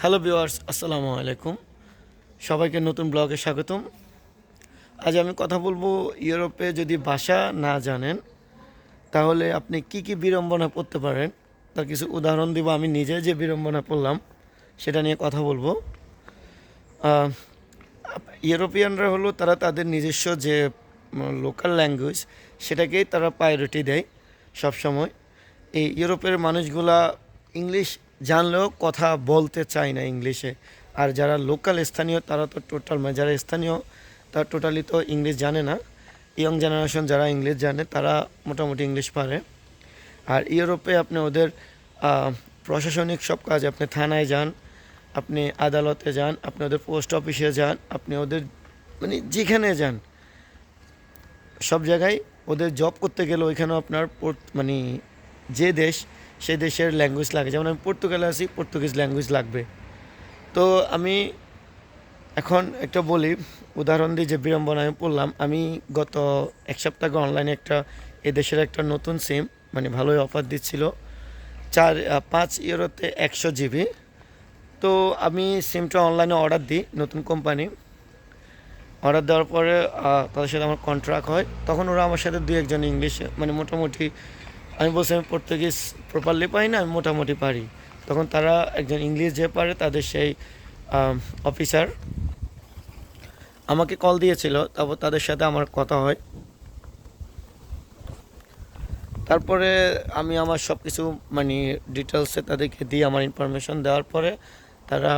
Hello viewers আসসালামু আলাইকুম। সবাইকে নতুন ব্লগে স্বাগতম। আজ আমি কথা বলব ইউরোপে যদি ভাষা না জানেন, তাহলে আপনি কি কি বিড়ম্বনা পড়তে পারেন? তার কিছু উদাহরণ দিব। আমি নিজে যে বিড়ম্বনা পড়লাম, সেটা নিয়ে কথা বলব। ইউরোপিয়ানরা হলো, তারা তাদের নিজস্ব যে লোকাল ল্যাঙ্গুয়েজ সেটাকেই তারা প্রায়োরিটি দেয় সব সময় এই ইউরোপের মানুষগুলা ইংলিশ জানলেও কথা বলতে চায় না ইংলিশে। আর যারা লোকাল স্থানীয়, তারা তো টোটাল মানে যারা স্থানীয়, তারা টোটালি তো ইংলিশ জানে না। ইয়ং জেনারেশন যারা ইংলিশ জানে, তারা মোটামুটি ইংলিশ পারে। আর ইউরোপে আপনি ওদের প্রশাসনিক সব কাজ, আপনি থানায় যান, আপনি আদালতে যান, আপনি ওদের পোস্ট অফিসে যান, আপনি ওদের মানে যেখানে যান, সব জায়গায় ওদের জব করতে গেলে ওইখানেও আপনার মানে যে দেশ সেই দেশের ল্যাঙ্গুয়েজ লাগে। যেমন আমি পর্তুগালে আছি পর্তুগিজ ল্যাঙ্গুয়েজ লাগবে। তো আমি এখন একটা বলি, উদাহরণ দিই যে বিড়ম্বনা আমি পড়লাম, আমি গত এক সপ্তাহ অনলাইনে একটা এদেশের একটা নতুন সিম মানে ভালোই অফার দিচ্ছিল, চার পাঁচ ইউরোতে একশো জিবি। তো আমি সিমটা অনলাইনে অর্ডার দিই নতুন কোম্পানি অর্ডার দেওয়ার পরে তাদের সাথে আমার কন্ট্রাক্ট হয়। তখন ওরা আমার সাথে দু একজন ইংলিশ মানে মোটামুটি আমি বলছি, আমি পর্তুগিজ প্রপারলি পাই না, আমি মোটামুটি পারি। তখন তারা একজন ইংলিশ যে পারে, তাদের সেই অফিসার আমাকে কল দিয়েছিল, তারপর তাদের সাথে আমার কথা হয়। তারপরে আমি আমার সব কিছু মানে ডিটেলসে তাদেরকে দিই আমার ইনফরমেশন দেওয়ার পরে তারা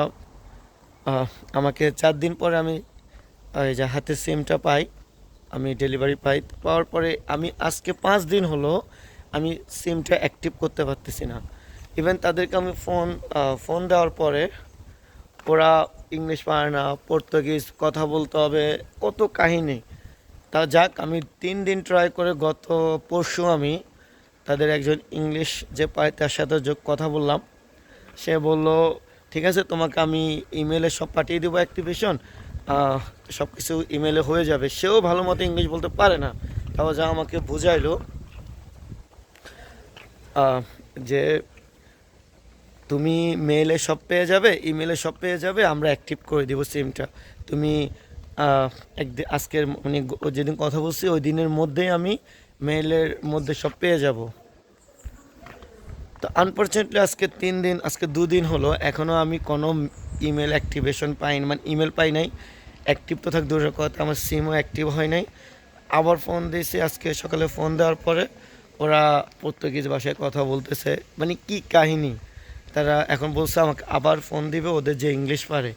আমাকে চার দিন পরে আমি এই যে হাতে সিমটা পাই, আমি ডেলিভারি পাই। পাওয়ার পরে আমি আজকে পাঁচ দিন হলো আমি সিমটা অ্যাক্টিভ করতে পারতেছি না। ইভেন তাদেরকে আমি ফোন ফোন দেওয়ার পরে ওরা ইংলিশ পারে না পর্তুগিজ কথা বলতে হবে, কত কাহিনী। তা যাক, আমি তিন দিন ট্রাই করে গত পরশু আমি তাদের একজন ইংলিশ যে পায় তার সাথে যোগ কথা বললাম, সে বলল, ঠিক আছে, তোমাকে আমি ইমেলে সব পাঠিয়ে দেবো অ্যাক্টিভেশন সব কিছু ইমেলে হয়ে যাবে। সেও ভালো মতো ইংলিশ বলতে পারে না। তাও যা আমাকে বুঝাইলো যে তুমি মেলে সব পেয়ে যাবে ইমেলে সব পেয়ে যাবে, আমরা অ্যাক্টিভ করে দেবো সিমটা তুমি একদিন আজকের মানে যেদিন কথা বলছি, ওই দিনের মধ্যেই আমি মেলের মধ্যে সব পেয়ে যাব। তো আনফর্চুনেটলি আজকে তিন দিন, আজকে দুদিন হলো এখনও আমি কোনো ইমেল অ্যাক্টিভেশন পাইনি মানে ইমেল পাই নাই। অ্যাক্টিভ তো থাক, দূরের কথা, আমার সিমও অ্যাক্টিভ হয় নাই। আবার ফোন দিয়েছি আজকে সকালে ফোন দেওয়ার পরে। ওরা পর্তুগিজ ভাষায় কথা বলতেছে। মানে কি কাহিনী? তারা এখন বলছে আমাকে আবার ফোন দিবে, ওদের যে ইংলিশ পারে।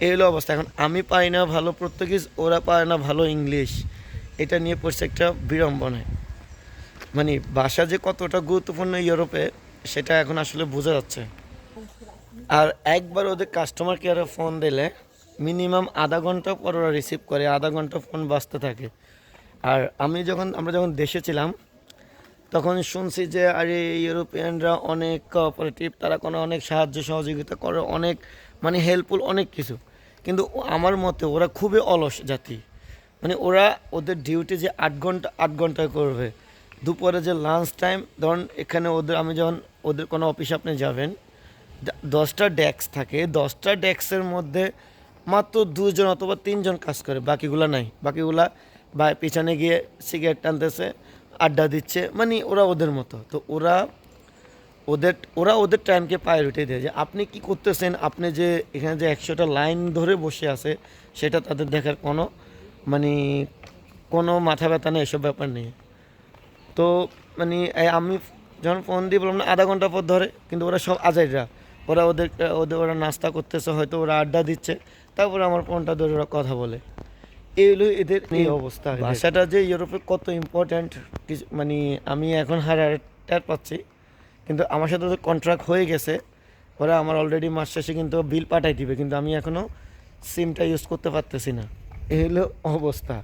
এই হলো অবস্থা। এখন আমি পাই না ভালো পর্তুগিজ, ওরা পায় না ভালো ইংলিশ এটা নিয়ে পড়ছে একটা বিড়ম্বনায়। মানে ভাষা যে কতটা গুরুত্বপূর্ণ ইউরোপে, সেটা এখন আসলে বোঝা যাচ্ছে। আর একবার ওদের কাস্টমার কেয়ারে ফোন দিলে মিনিমাম আধা ঘণ্টা পর ওরা রিসিভ করে, আধা ঘণ্টা ফোন বাঁচতে থাকে। আর আমি যখন, আমরা যখন দেশে ছিলাম তখন শুনছি যে, আরে, ইউরোপিয়ানরা অনেক কোঅপারেটিভ তারা কোনো অনেক সাহায্য সহযোগিতা করে, অনেক মানে হেল্পফুল অনেক কিছু। কিন্তু আমার মতে ওরা খুবই অলস জাতি। মানে ওরা ওদের ডিউটি যে আট ঘণ্টা, আট ঘন্টায় করবে। দুপুরে যে লাঞ্চ টাইম ধরুন এখানে ওদের, আমি যখন ওদের কোনো অফিসে আপনি যাবেন দশটা ডেস্ক থাকে। দশটা ডেস্কের মধ্যে মাত্র দুজন অথবা তিনজন কাজ করে, বাকিগুলা নাই। বাকিগুলা বা পিছনে গিয়ে সিগারেট টানতেছে আড্ডা দিচ্ছে মানে ওরা ওদের মতো। তো ওরা ওদের ওরা ওদের টাইমকে প্রায়োরিটি দেয় যে আপনি কি করতেছেন? আপনি যে এখানে যে একশোটা লাইন ধরে বসে আছে, সেটা তাদের দেখার কোনো মানে কোনো মাথা ব্যথা নেই, এসব ব্যাপার নেই। তো মানে আমি যখন ফোন দিয়ে বললাম না আধা ঘণ্টা পর ধরে। কিন্তু ওরা সব আজাইরা। ওরা ওদের ওদের, ওরা নাস্তা করতেছে, হয়তো ওরা আড্ডা দিচ্ছে। তারপরে আমার ফোনটা ধরে ওরা কথা বলে। এই হলো এদের এই অবস্থা ভাষাটা যে ইউরোপে কত ইম্পর্ট্যান্ট মানে আমি এখন হারার পাচ্ছি কিন্তু আমার সাথে তো কন্ট্রাক্ট হয়ে গেছে ওরা আমার অলরেডি মাস শেষে কিন্তু বিল পাঠাই দিবে কিন্তু আমি এখনও সিমটা ইউজ করতে পারতেছি না। এই হলো অবস্থা।